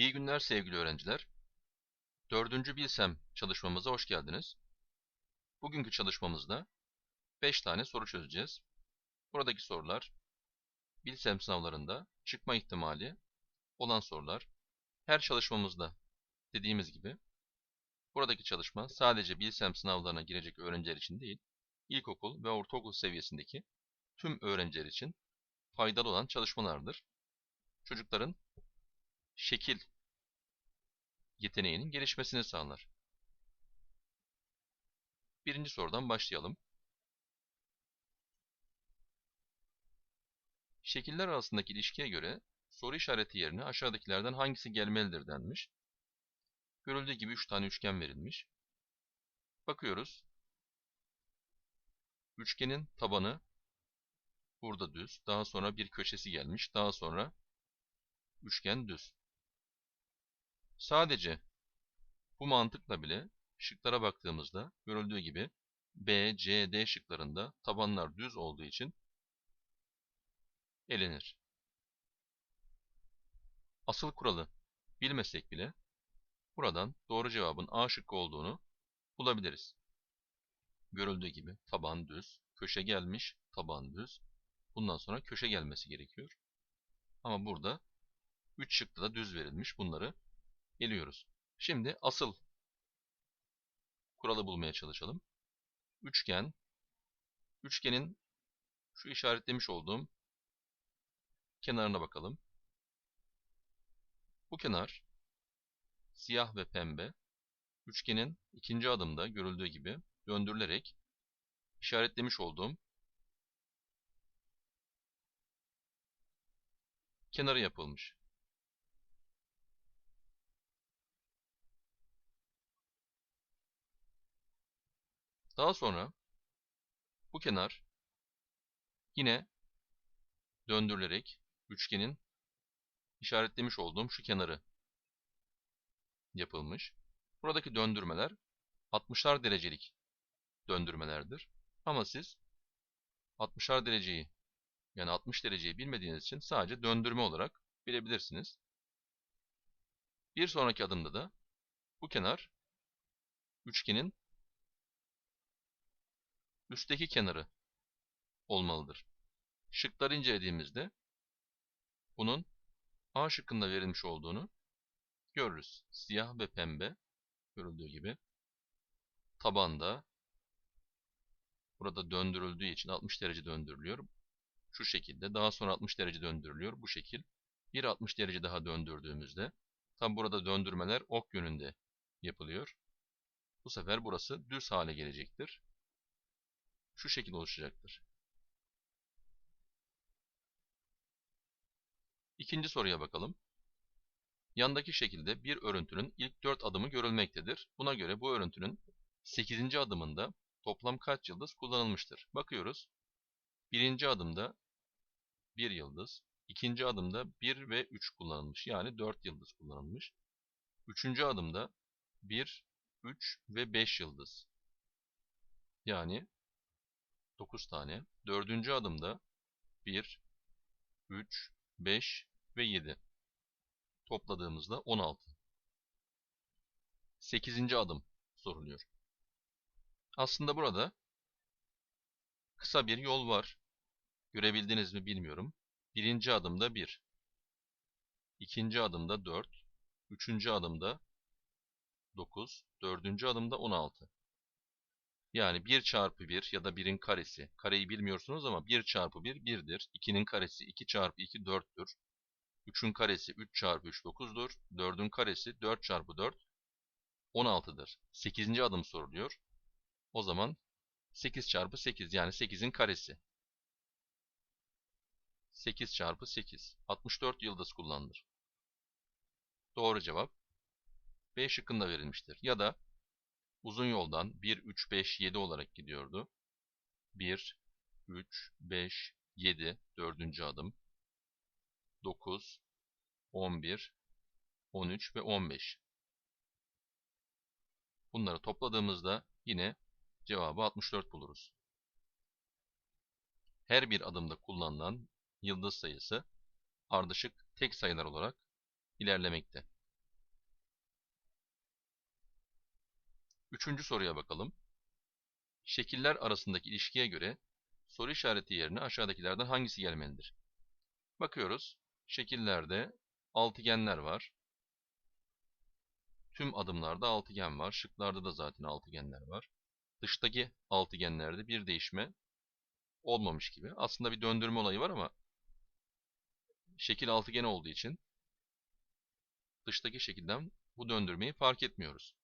İyi günler sevgili öğrenciler. Dördüncü Bilsem çalışmamıza hoş geldiniz. Bugünkü çalışmamızda 5 tane soru çözeceğiz. Buradaki sorular Bilsem sınavlarında çıkma ihtimali olan sorular. Her çalışmamızda dediğimiz gibi buradaki çalışma sadece Bilsem sınavlarına girecek öğrenciler için değil, ilkokul ve ortaokul seviyesindeki tüm öğrenciler için faydalı olan çalışmalardır. Çocukların şekil yeteneğinin gelişmesini sağlar. Birinci sorudan başlayalım. Şekiller arasındaki ilişkiye göre soru işareti yerine aşağıdakilerden hangisi gelmelidir denmiş. Görüldüğü gibi 3 tane üçgen verilmiş. Bakıyoruz. Üçgenin tabanı burada düz. Daha sonra bir köşesi gelmiş. Daha sonra üçgen düz. Sadece bu mantıkla bile şıklara baktığımızda görüldüğü gibi B, C, D şıklarında tabanlar düz olduğu için elenir. Asıl kuralı bilmesek bile buradan doğru cevabın A şıkkı olduğunu bulabiliriz. Görüldüğü gibi taban düz, köşe gelmiş, taban düz. Bundan sonra köşe gelmesi gerekiyor. Ama burada 3 şıkta da düz verilmiş. Bunları eliyoruz. Şimdi asıl kuralı bulmaya çalışalım. Üçgen. Üçgenin şu işaretlemiş olduğum kenarına bakalım. Bu kenar siyah ve pembe. Üçgenin ikinci adımda görüldüğü gibi döndürülerek işaretlemiş olduğum kenarı yapılmış. Daha sonra bu kenar yine döndürülerek üçgenin işaretlemiş olduğum şu kenarı yapılmış. Buradaki döndürmeler 60'lar derecelik döndürmelerdir. Ama siz 60'lar dereceyi yani 60 dereceyi bilmediğiniz için sadece döndürme olarak bilebilirsiniz. Bir sonraki adımda da bu kenar üçgenin üstteki kenarı olmalıdır. Şıkları incelediğimizde bunun A şıkkında verilmiş olduğunu görürüz. Siyah ve pembe görüldüğü gibi. Tabanda burada döndürüldüğü için 60 derece döndürülüyor. Şu şekilde. Daha sonra 60 derece döndürülüyor. Bu şekil. Bir 60 derece daha döndürdüğümüzde tam burada döndürmeler ok yönünde yapılıyor. Bu sefer burası düz hale gelecektir şu şekilde oluşacaktır. İkinci soruya bakalım. Yandaki şekilde bir örüntünün ilk 4 adımı görülmektedir. Buna göre bu örüntünün 8. adımında toplam kaç yıldız kullanılmıştır? Bakıyoruz. Birinci adımda 1 yıldız, ikinci adımda 1 ve 3 kullanılmış. Yani 4 yıldız kullanılmış. Üçüncü adımda 1, 3 ve 5 yıldız. Yani 9 tane. Dördüncü adımda 1, 3, 5 ve 7. Topladığımızda 16. 8. adım soruluyor. Aslında burada kısa bir yol var. Görebildiniz mi bilmiyorum. Birinci adımda 1. İkinci adımda 4. Üçüncü adımda 9. Dördüncü adımda 16. Yani 1 çarpı 1 ya da 1'in karesi. Kareyi bilmiyorsunuz ama 1 çarpı 1 1'dir. 2'nin karesi 2 çarpı 2 4'tür. 3'ün karesi 3 çarpı 3 9'dur. 4'ün karesi 4 çarpı 4 16'dır. 8. adım soruluyor. O zaman 8 çarpı 8 yani 8'in karesi. 8 çarpı 8. 64 yıldız kullanılır. Doğru cevap B şıkkında verilmiştir. Ya da Uzun yoldan 1, 3, 5, 7 olarak gidiyordu. 1, 3, 5, 7 dördüncü adım. 9, 11, 13 ve 15. Bunları topladığımızda yine cevabı 64 buluruz. Her bir adımda kullanılan yıldız sayısı ardışık tek sayılar olarak ilerlemekte. Üçüncü soruya bakalım. Şekiller arasındaki ilişkiye göre soru işareti yerine aşağıdakilerden hangisi gelmelidir? Bakıyoruz. Şekillerde altıgenler var. Tüm adımlarda altıgen var. Şıklarda da zaten altıgenler var. Dıştaki altıgenlerde bir değişme olmamış gibi. Aslında bir döndürme olayı var ama şekil altıgen olduğu için dıştaki şekilden bu döndürmeyi fark etmiyoruz.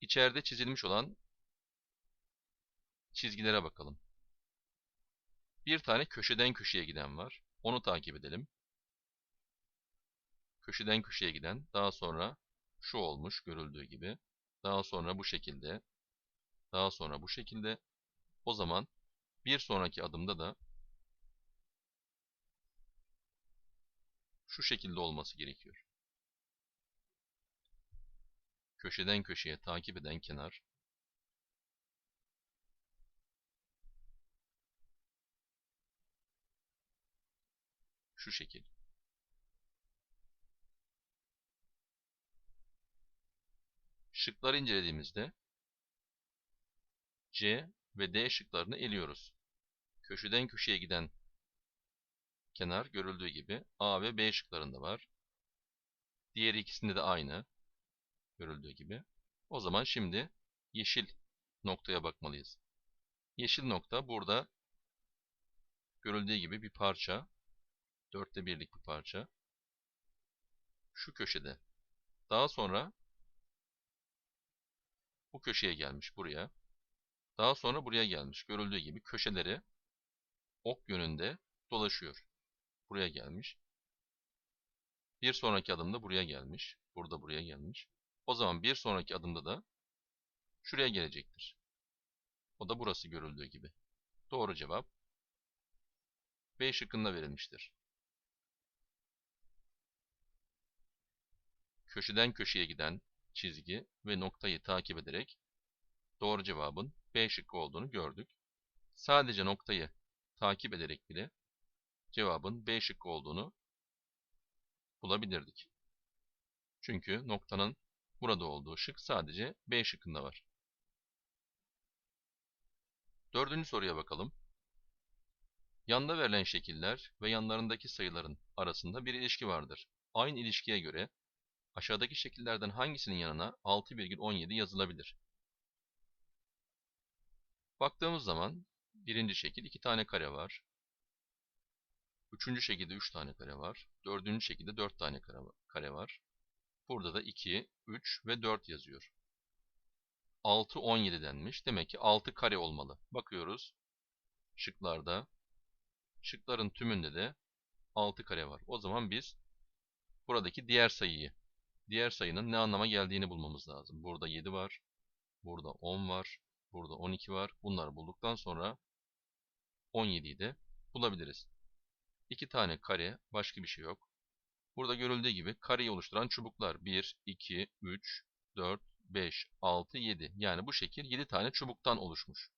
İçeride çizilmiş olan çizgilere bakalım. Bir tane köşeden köşeye giden var. Onu takip edelim. Köşeden köşeye giden, daha sonra şu olmuş görüldüğü gibi. Daha sonra bu şekilde. Daha sonra bu şekilde. O zaman bir sonraki adımda da şu şekilde olması gerekiyor. Köşeden köşeye takip eden kenar şu şekil. Şıkları incelediğimizde C ve D şıklarını eliyoruz. Köşeden köşeye giden kenar görüldüğü gibi A ve B şıklarında var. Diğer ikisinde de aynı görüldüğü gibi. O zaman şimdi yeşil noktaya bakmalıyız. Yeşil nokta burada görüldüğü gibi bir parça. Dörtte birlik bir parça. Şu köşede. Daha sonra bu köşeye gelmiş buraya. Daha sonra buraya gelmiş. Görüldüğü gibi köşeleri ok yönünde dolaşıyor. Buraya gelmiş. Bir sonraki adımda buraya gelmiş. Burada buraya gelmiş. O zaman bir sonraki adımda da şuraya gelecektir. O da burası görüldüğü gibi. Doğru cevap B şıkkında verilmiştir. Köşeden köşeye giden çizgi ve noktayı takip ederek doğru cevabın B şıkkı olduğunu gördük. Sadece noktayı takip ederek bile cevabın B şıkkı olduğunu bulabilirdik. Çünkü noktanın burada olduğu şık sadece B şıkkında var. Dördüncü soruya bakalım. Yanda verilen şekiller ve yanlarındaki sayıların arasında bir ilişki vardır. Aynı ilişkiye göre aşağıdaki şekillerden hangisinin yanına 6,17 yazılabilir? Baktığımız zaman birinci şekil iki tane kare var. Üçüncü şekilde üç tane kare var. Dördüncü şekilde dört tane kare var. Burada da 2, 3 ve 4 yazıyor. 6, 17 denmiş. Demek ki 6 kare olmalı. Bakıyoruz. Şıklarda. Şıkların tümünde de 6 kare var. O zaman biz buradaki diğer sayıyı, diğer sayının ne anlama geldiğini bulmamız lazım. Burada 7 var. Burada 10 var. Burada 12 var. Bunları bulduktan sonra 17'yi de bulabiliriz. 2 tane kare, başka bir şey yok. Burada görüldüğü gibi kareyi oluşturan çubuklar 1, 2, 3, 4, 5, 6, 7. Yani bu şekil 7 tane çubuktan oluşmuş.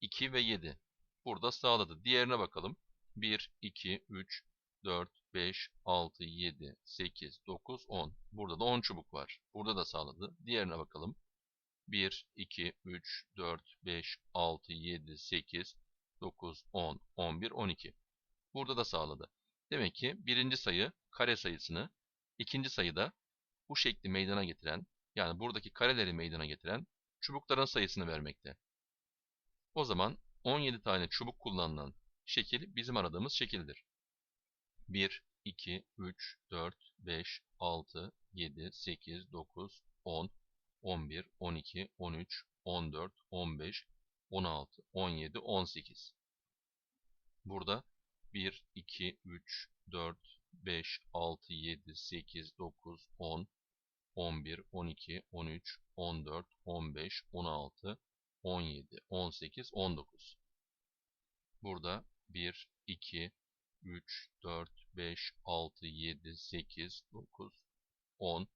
2 ve 7. Burada sağladı. Diğerine bakalım. 1, 2, 3, 4, 5, 6, 7, 8, 9, 10. Burada da 10 çubuk var. Burada da sağladı. Diğerine bakalım. 1, 2, 3, 4, 5, 6, 7, 8, 9, 10, 11, 12. Burada da sağladı. Demek ki birinci sayı kare sayısını, ikinci sayıda bu şekli meydana getiren, yani buradaki kareleri meydana getiren çubukların sayısını vermekte. O zaman 17 tane çubuk kullanılan şekil bizim aradığımız şekildir. 1, 2, 3, 4, 5, 6, 7, 8, 9, 10, 11, 12, 13, 14, 15, 16, 17, 18. Burada 1, 2, 3, 4, 5, 6, 7, 8, 9, 10, 11, 12, 13, 14, 15, 16, 17, 18, 19. Burada 1, 2, 3, 4, 5, 6, 7, 8, 9, 10,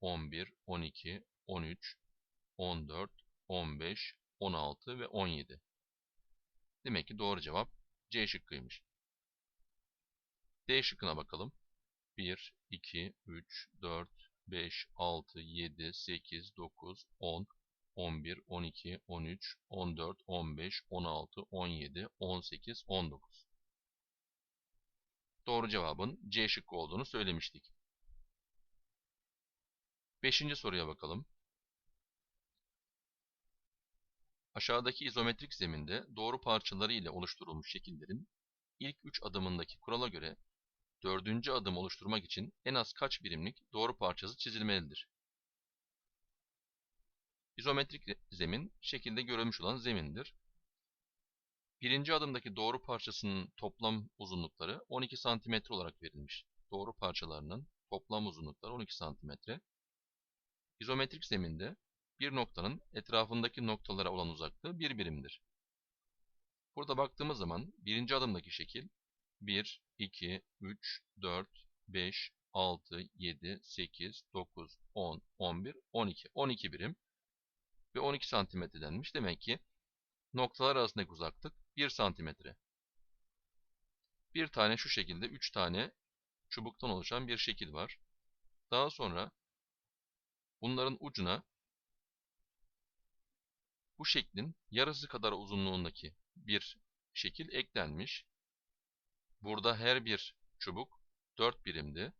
11, 12, 13, 14, 15, 16 ve 17. Demek ki doğru cevap C şıkkıymış. D şıkkına bakalım. 1, 2, 3, 4, 5, 6, 7, 8, 9, 10, 11, 12, 13, 14, 15, 16, 17, 18, 19. Doğru cevabın C şıkkı olduğunu söylemiştik. Beşinci soruya bakalım. Aşağıdaki izometrik zeminde doğru parçaları ile oluşturulmuş şekillerin ilk üç adımındaki kurala göre dördüncü adım oluşturmak için en az kaç birimlik doğru parçası çizilmelidir? İzometrik zemin şekilde görülmüş olan zemindir. Birinci adımdaki doğru parçasının toplam uzunlukları 12 cm olarak verilmiş. Doğru parçalarının toplam uzunlukları 12 cm. İzometrik zeminde bir noktanın etrafındaki noktalara olan uzaklığı bir birimdir. Burada baktığımız zaman birinci adımdaki şekil 1, 2, 3, 4, 5, 6, 7, 8, 9, 10, 11, 12. 12 birim ve 12 santimetre denmiş. Demek ki noktalar arasındaki uzaklık 1 santimetre. Bir tane şu şekilde 3 tane çubuktan oluşan bir şekil var. Daha sonra bunların ucuna bu şeklin yarısı kadar uzunluğundaki bir şekil eklenmiş. Burada her bir çubuk 4 birimdi.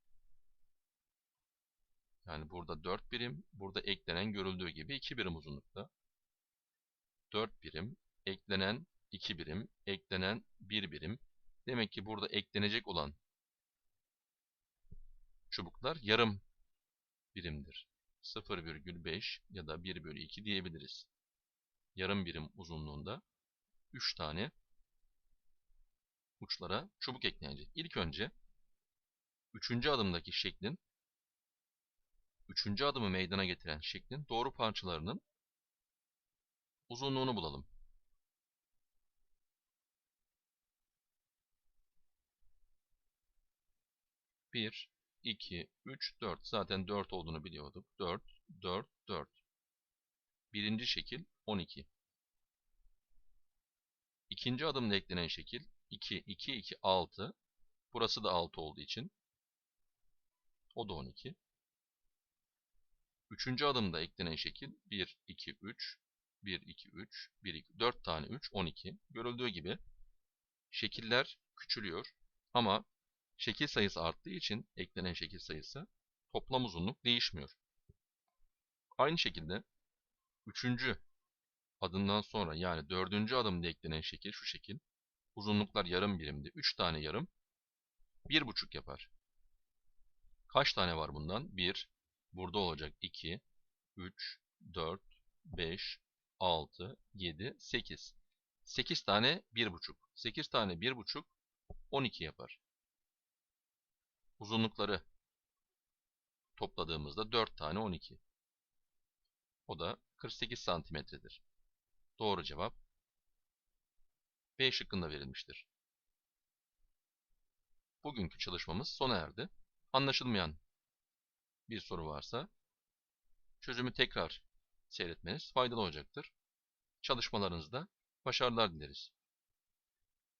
Yani burada 4 birim, burada eklenen görüldüğü gibi 2 birim uzunlukta. 4 birim, eklenen 2 birim, eklenen 1 birim. Demek ki burada eklenecek olan çubuklar yarım birimdir. 0,5 ya da 1 bölü 2 diyebiliriz. Yarım birim uzunluğunda 3 tane uçlara çubuk eklenecek. İlk önce 3. adımdaki şeklin 3. adımı meydana getiren şeklin doğru parçalarının uzunluğunu bulalım. Bir, iki, üç, dört. Zaten dört olduğunu biliyorduk. Dört, dört, dört. Birinci şekil 12. İkinci adımda eklenen şekil 2, 2, 2, 6. Burası da 6 olduğu için o da 12. Üçüncü adımda eklenen şekil 1, 2, 3, 1, 2, 3, 1, 2, 4 tane 3, 12. Görüldüğü gibi şekiller küçülüyor ama şekil sayısı arttığı için eklenen şekil sayısı toplam uzunluk değişmiyor. Aynı şekilde üçüncü adımdan sonra yani dördüncü adımda eklenen şekil şu şekil. Uzunluklar yarım birimdi. 3 tane yarım 1,5 yapar. Kaç tane var bundan? 1, burada olacak 2, 3, 4, 5, 6, 7, 8. 8 tane 1,5. 8 tane 1,5 12 yapar. Uzunlukları topladığımızda 4 tane 12. O da 48 santimetredir. Doğru cevap B şıkkında verilmiştir. Bugünkü çalışmamız sona erdi. Anlaşılmayan bir soru varsa çözümü tekrar seyretmeniz faydalı olacaktır. Çalışmalarınızda başarılar dileriz.